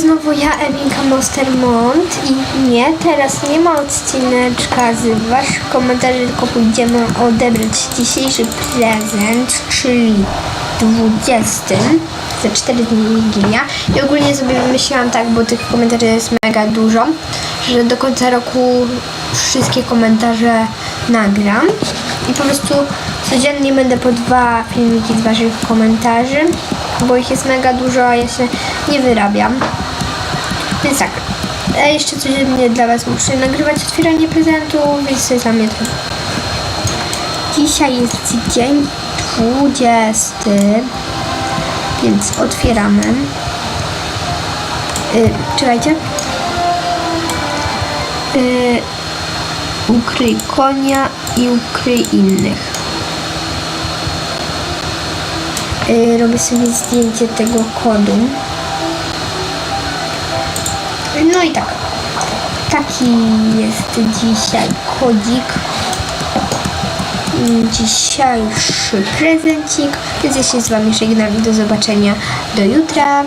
znowu ja, Ewinka Monstermont i nie, teraz nie ma odcineczka z waszych komentarzy, tylko pójdziemy odebrać dzisiejszy prezent, czyli 20 za 4 dni Wigilia. I ogólnie sobie wymyśliłam tak, bo tych komentarzy jest mega dużo, że do końca roku wszystkie komentarze nagram i po prostu codziennie będę po dwa filmiki z waszych komentarzy, bo ich jest mega dużo, a ja się nie wyrabiam. Więc tak, a jeszcze codziennie dla was muszę nagrywać otwieranie prezentu, więc mnie to. Dzisiaj jest dzień 20, więc otwieramy. Y, czekajcie. Y, ukryj konia i ukryj innych. Y, robię sobie zdjęcie tego kodu. No i tak. Taki jest dzisiaj kodzik. Dzisiejszy prezencik. Więc ja się z Wami żegnam i do zobaczenia do jutra.